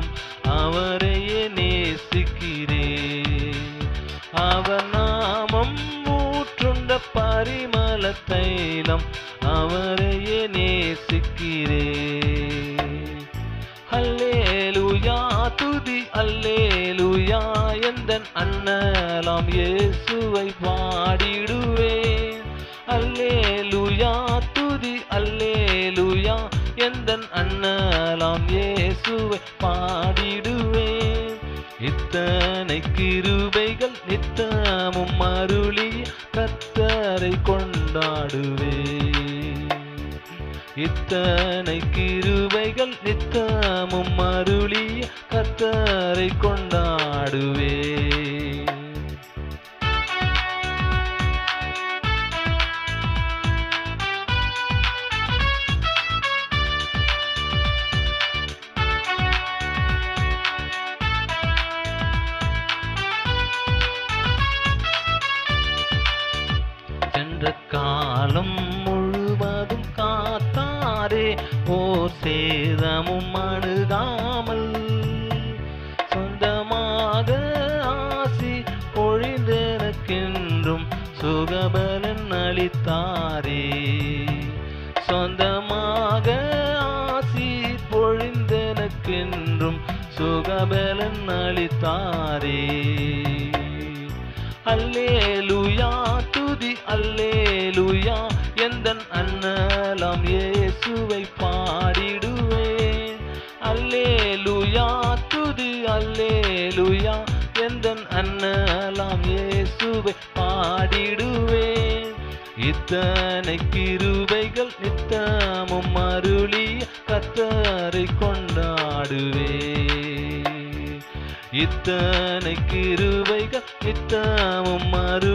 தைலம் அவரையே நேசிக்கிறேன். அவர் நாமம் ஊற்றுண்ட பரிமல தைலம் அவரையே நேசிக்கிறேன். அல்லேலூயா துதி அல்லேலூயா எந்தன் அண்ணலாம் இயேசுவை பாடிடுவேன். அல்லேலூயா துதி அல்லேலூயா எந்தன் அண்ணலாம் ஏ இயேசுவை பாடிடுவேன். இத்தனை கிருபைகள் நித்தமும் அருளி கத்தரை கொண்டாடுவேன். இத்தனை கிருபைகள் நித்தமும் அருளி கத்தரை கொண்டாடுவே சென்ற காலம் முழுவதும் காத்தாரே ஓர் சேதமும் அணுகாமல். சொந்தமாக ஆசி பொழிந்தெனக்கென்றும் சுகபலன் அளித்தாரே. சொந்தமாக ஆசி பொழிந்தெனக்கென்றும் சுகபலன் அளித்தாரே. அல்லேலுயா துதி அல்லேலுயா. எந்தன் அண்ணலாம் இயேசுவை பாடிடுவேன். அல்லேலுயா துதி அல்லேலுயா. எந்தன் அண்ணலாம் இயேசுவை பாடிடுவேன். இத்தனை கிருபைகள் நித்தமும் அருளி கத்தரை கொண்டாடுவேன். இத்தனை கிருபைகள் நித்தமும் மறு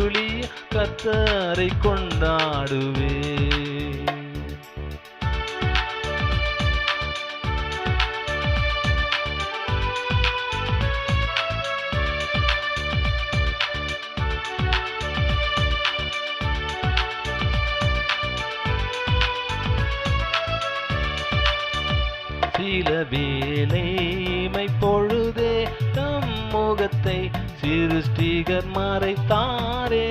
கத்தரை கொண்டாடுவே. சில வேலைமை பொழுதே தம் முகத்தை சிருஷ்டிகர் மறைத்தாரே.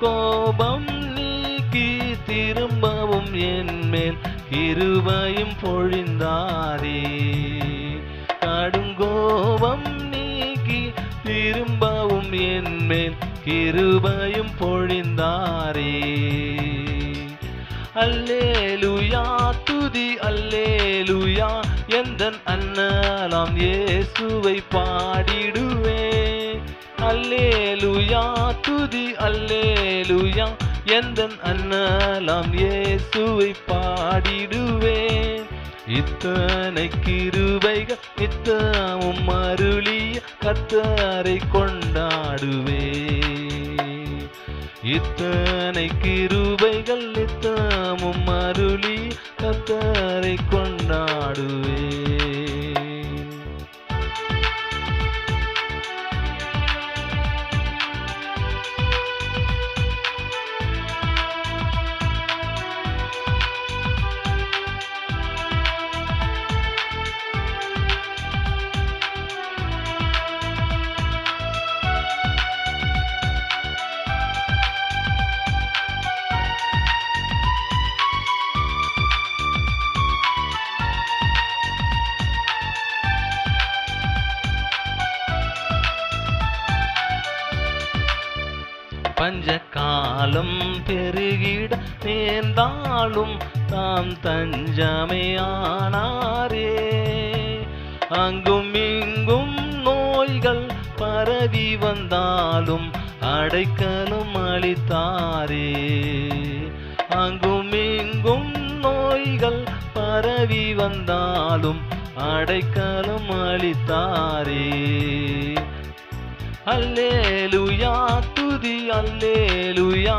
கோபம் நீக்கி திரும்பவும் என் மேல் இருவையும் பொழிந்தாரே. கடும் கோபம் நீக்கி திரும்பவும் என் மேல் கிருபையும் பொழிந்தாரே. அல்லேலுயா துதி அல்லேலுயா எந்தன் அண்ணலாம் இயேசுவை பாடிடுவேன். அல்லேலுயா துதி அல்லேலுயா எந்தன் அண்ணலாம் இயேசுவை பாடிடுவேன். இத்தனை கிருபைகள் நித்தமும் அருளிய கத்தரை கொண்டாடுவே இத்தனை கிருபைகள் நித்தமும் அருளி பஞ்ச காலம் பெருகிட நேர்ந்தாலும் தாம் தஞ்சமே ஆனாரே. அங்கும் இங்கும் நோய்கள் பரவி வந்தாலும் அடைக்கலும் அளித்தாரே. அங்கும் இங்கும் நோய்கள் பரவி வந்தாலும் அடைக்கலும் அளித்தாரே. அல்லேலுயா துதி அல்லேலுயா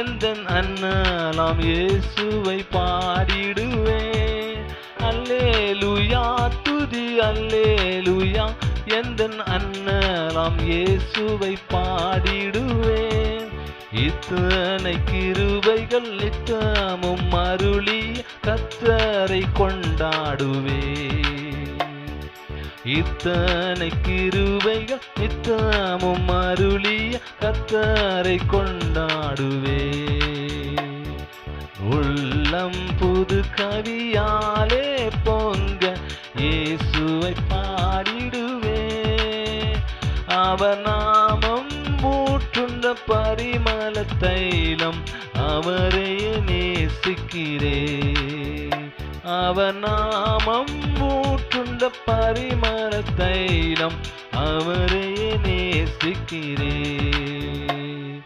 எந்த அண்ணலாம் இயேசுவை பாடிடுவேன். அல்லேலுயா துதி அல்லேலுயா எந்த அண்ணலாம் இயேசுவை பாடிடுவேன். இத்தனை கிருபைகள் நித்தமும் அருளி கத்தரை கொண்டாடுவே இத்தனை கிருவைகள் நித்தமும் அருளிய கத்தாரை கொண்டாடுவே. உள்ளம் புது கவியாலே பொங்க இயேசுவை பாடிடுவே. அவர் நாமம் ஊற்றுண்ட பரிமள தைலம் அவரையே நேசிக்கிறே. அவர் நாமம் அந்த பரிமாண தைலம் அவரையே நேசிக்கிறேன்.